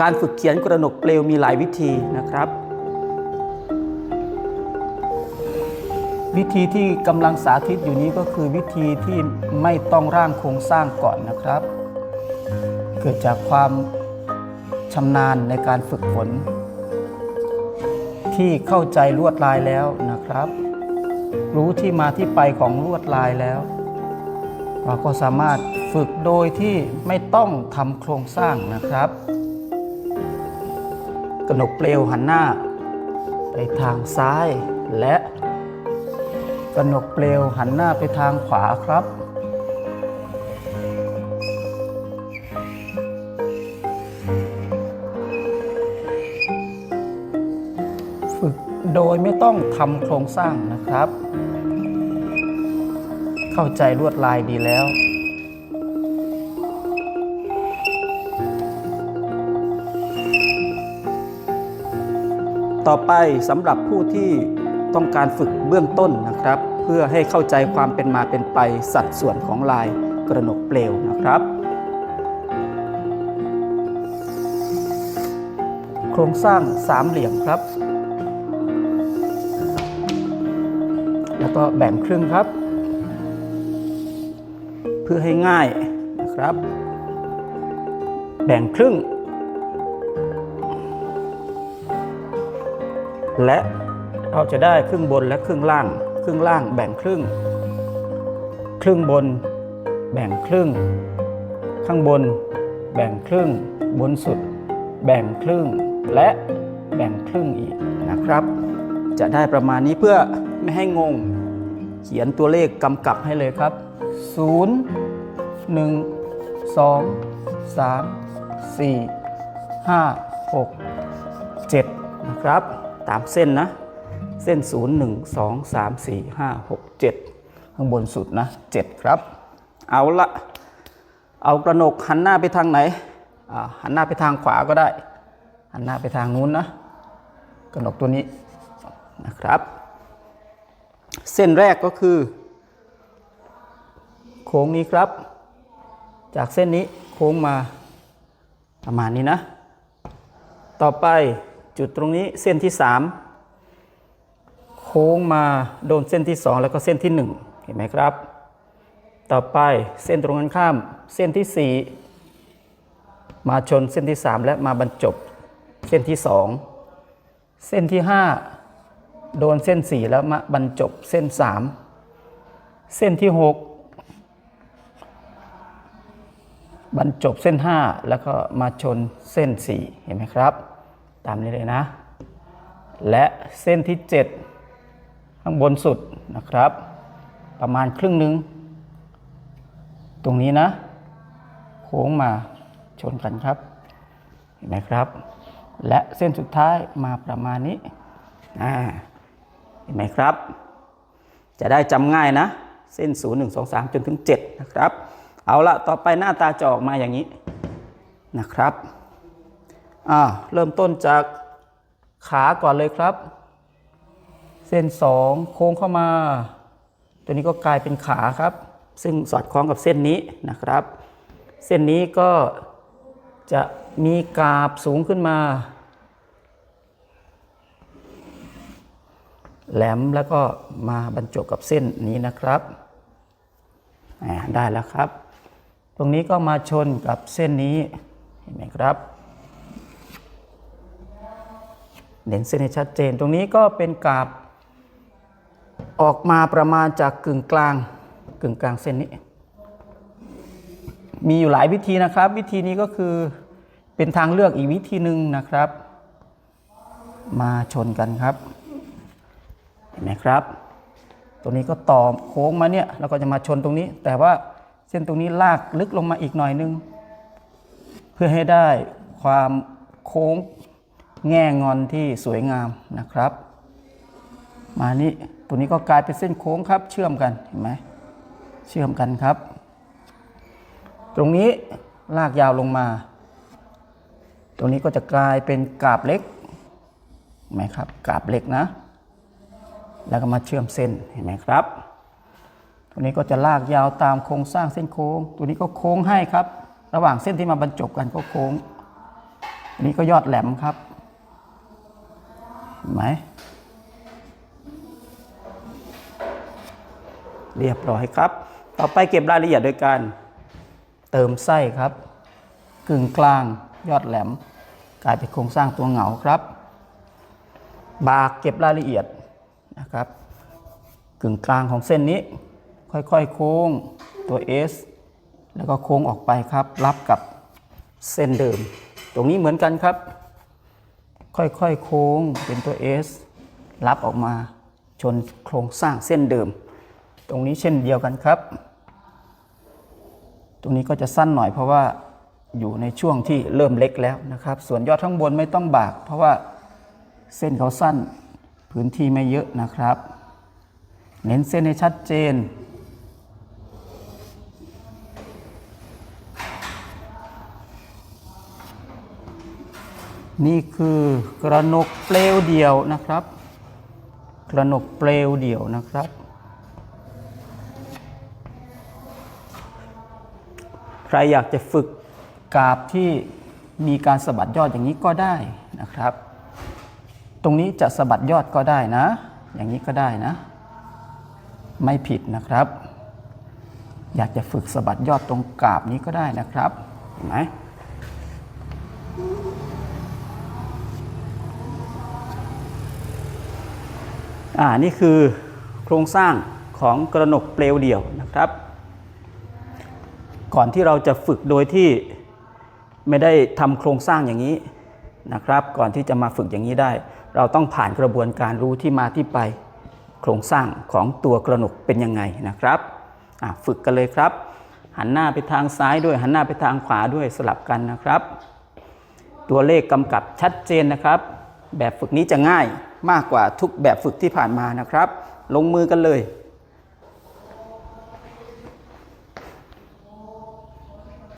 การฝึกเขียนกระหนกเปลวมีหลายวิธีนะครับ วิธีที่กำลังสาธิตอยู่นี้ก็คือวิธีที่ไม่ต้องร่างโครงสร้างก่อนนะครับ เกิดจากความชำนาญในการฝึกฝน ที่เข้าใจลวดลายแล้วนะครับ รู้ที่มาที่ไปของลวดลายแล้ว เราก็สามารถฝึกโดยที่ไม่ต้องทำโครงสร้างนะครับ กระหนกเปลวหันหน้า ไปทางซ้าย และกระหนกเปลวหันหน้าไปทางขวาครับ ฝึกโดยไม่ต้องทำโครงสร้างนะครับ เข้าใจลวดลายดีแล้ว ต่อไปสำหรับผู้ที่ต้องการฝึกเบื้องต้นนะครับ เพื่อให้เข้าใจความเป็นมาเป็นไปสัดส่วนของลายกระหนกเปลวนะครับ โครงสร้างสามเหลี่ยมครับ แล้วก็แบ่งครึ่งครับ เพื่อให้ง่ายนะครับ แบ่งครึ่ง และเราจะได้ครึ่งบนและครึ่งล่าง ครึ่งล่างแบ่งครึ่ง ครึ่งบน แบ่งครึ่ง ข้างบน แบ่งครึ่ง บนสุด แบ่งครึ่ง และแบ่งครึ่งอีกนะครับ จะได้ประมาณนี้เพื่อไม่ให้งง เขียนตัวเลขกำกับให้เลยครับ 0 1 2 3 4 5 6 7 นะครับ ตามเส้นนะ เส้น 0 1 2 3 4 5 6 7 ข้างบนสุดนะ 7 ครับ เอาละเอากระหนกหันหน้าไปทางไหนหันหน้าไปทางขวาก็ได้ หันหน้าไปทางนู้นนะ กระหนกตัวนี้นะครับ เส้นแรกก็คือ โค้งนี้ครับ จากเส้นนี้โค้งมาประมาณนี้นะ ต่อไป จุดตรงนี้เส้นที่ 3 โค้งมาโดนเส้นที่ 2 แล้วก็เส้นที่ 1 เห็นไหมครับ ต่อไปเส้นตรงกันข้าม เส้นที่ 4 มาชนเส้นที่ 3 และมาบรรจบเส้นที่ 2 เส้นที่ 5 โดนเส้น 4 แล้วมาบรรจบเส้น 3 เส้นที่ 6บรรจบเส้น 5 แล้วก็มาชนเส้น 4 เห็นไหมครับ ตามนี้เลยนะ และเส้นที่ 7 ข้างบนสุดนะครับ ประมาณครึ่งหนึ่งตรงนี้นะ โค้งมาชนกันครับ เห็นไหมครับ และเส้นสุดท้ายมาประมาณนี้อ่าเห็นไหมครับ จะได้จำง่ายนะ เส้น 0 1 2 3 จนถึง 7 นะครับ เอาละต่อไปหน้าตาจะออกมาอย่างนี้นะครับ อ่าเริ่มต้นจากขาก่อนเลยครับ เส้น 2 โค้งเข้ามา ตัวนี้ก็กลายเป็นขาครับ ซึ่งสอดคล้องกับเส้นนี้นะครับ เส้นนี้ก็จะมีกราบสูงขึ้นมา แหลมแล้วก็มาบรรจบกับเส้นนี้นะครับได้แล้วครับ ตรงนี้ก็มาชนกับเส้นนี้เห็นไหมครับ เน้นเส้นให้ชัดเจน ตรงนี้ก็เป็นกราบออกมาประมาณจากกึ่งกลางกึ่งกลางเส้นนี้ มีอยู่หลายวิธีนะครับ วิธีนี้ก็คือเป็นทางเลือกอีกวิธีหนึ่งนะครับ มาชนกันครับ เห็นไหมครับ ตรงนี้ก็ต่อโค้งมาเนี่ยเราก็จะมาชนตรงนี้ แต่ว่าเส้นตรงนี้ลากลึกลงมาอีกหน่อยนึง เพื่อให้ได้ความโค้ง แง่งอนที่สวยงามนะครับ มานี่ตัวนี้ก็กลายเป็นเส้นโค้งครับ เชื่อมกันเห็นไหมเชื่อมกันครับ ตรงนี้ลากยาวลงมา ตรงนี้ก็จะกลายเป็นกาบเล็กเห็นไหมครับกาบเล็กนะ แล้วก็มาเชื่อมเส้นเห็นไหมครับตัวนี้ก็จะลากยาวตามโครงสร้างเส้นโค้ง ตัวนี้ก็โค้งให้ครับ ระหว่างเส้นที่มาบรรจบกันก็โค้งนี่ก็ยอดแหลมครับ ไหม เรียบร้อยครับ ต่อไปเก็บรายละเอียดโดยการ เติมไส้ครับ กึ่งกลางยอดแหลม กลายเป็นโครงสร้างตัวเหงาครับ บากเก็บรายละเอียดนะครับ กึ่งกลางของเส้นนี้ ค่อยๆโค้งตัว S แล้วก็โค้งออกไปครับ รับกับเส้นเดิม ตรงนี้เหมือนกันครับ ค่อยๆโค้งเป็นตัว S รับออกมาชนโครงสร้างเส้นเดิม ตรงนี้เช่นเดียวกันครับ ตรงนี้ก็จะสั้นหน่อยเพราะว่าอยู่ในช่วงที่เริ่มเล็กแล้วนะครับ ส่วนยอดข้างบนไม่ต้องบาก เพราะว่าเส้นเขาสั้นพื้นที่ไม่เยอะนะครับ เน้นเส้นให้ชัดเจน นี่คือกระหนกเปลวเดียวนะครับ กระหนกเปลวเดียวนะครับ ใครอยากจะฝึกกราบที่มีการสะบัดยอดอย่างนี้ก็ได้นะครับ ตรงนี้จะสะบัดยอดก็ได้นะ อย่างนี้ก็ได้นะ ไม่ผิดนะครับ อยากจะฝึกสะบัดยอดตรงกราบนี้ก็ได้นะครับเห็นไหม อ่านี่คือโครงสร้างของกระหนกเปลวเดี่ยวนะครับ ก่อนที่เราจะฝึกโดยที่ไม่ได้ทำโครงสร้างอย่างนี้นะครับ ก่อนที่จะมาฝึกอย่างนี้ได้ เราต้องผ่านกระบวนการรู้ที่มาที่ไป โครงสร้างของตัวกระหนกเป็นยังไงนะครับฝึกกันเลยครับ หันหน้าไปทางซ้ายด้วยหันหน้าไปทางขวาด้วยสลับกันนะครับ ตัวเลขกำกับชัดเจนนะครับ แบบฝึกนี้จะง่าย มากกว่าทุกแบบฝึกที่ผ่านมานะครับ ลงมือกันเลย